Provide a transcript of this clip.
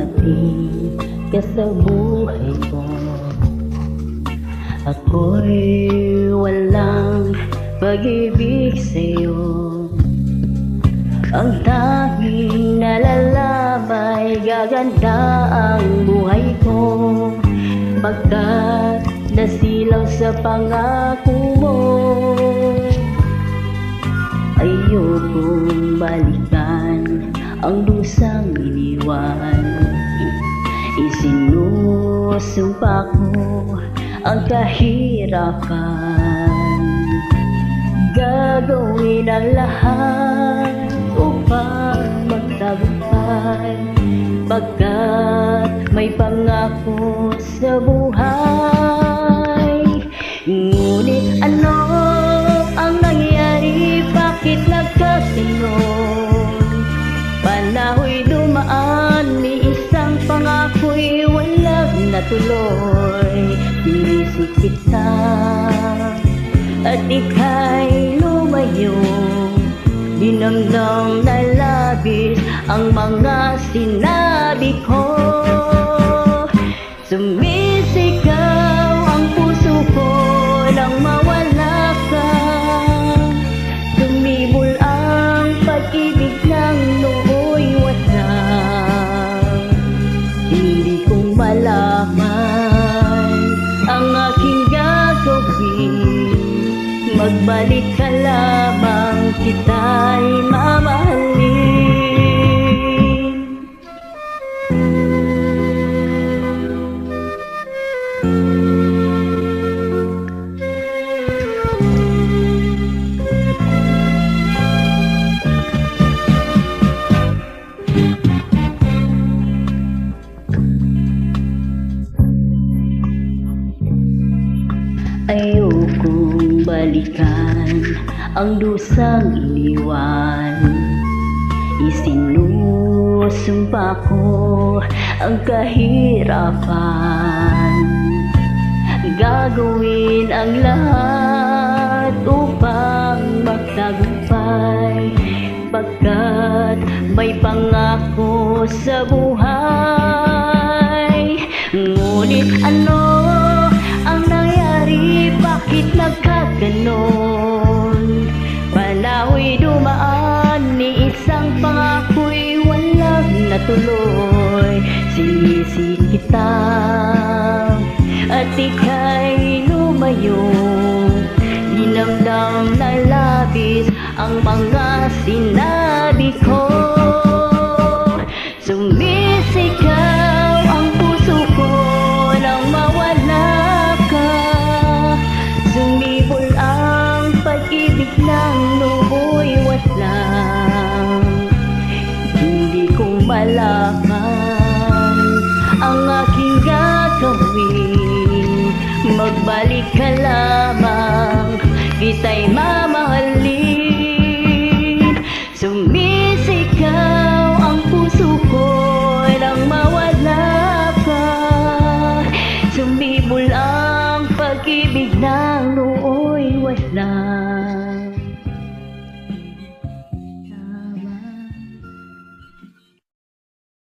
dumating ka sa buhay ko Ako'y walang pag-ibig sa'yo Ang tanging nalalabay gaganda ang buhay ko. Pagkat nasilaw sa pangako mo Ayokong balikan ang dusang iniwan Isinusumpa ko ang kahirapan Gagawin ang lahat upang magtagumpay Pagkat may pangako sa buhay Ngunit ano ang nangyari? Bakit nagkasinon? Panahoy dumaan, walang natuloy. Sinisik kita at ika'y lumayo. Dinamdam na labis ang mga sinabi ko. Sumisigaw Magbalik ka lamang kita'y mamahalin. Ayokong balikan ang dusang iniwan. Isinusumpa ko ang kahirapan. Gagawin ang lahat upang magtagumpay. Pagkat may pangako sa buhay. Ngunit ano Sinisi kita at ika'y lumayo. Dinamdam na labis ang mga sinabi ko. Sumisigaw ang puso ko nang mawala ka malaman ang aking gagawin. Magbalik ka lamang, kita'y mamahalin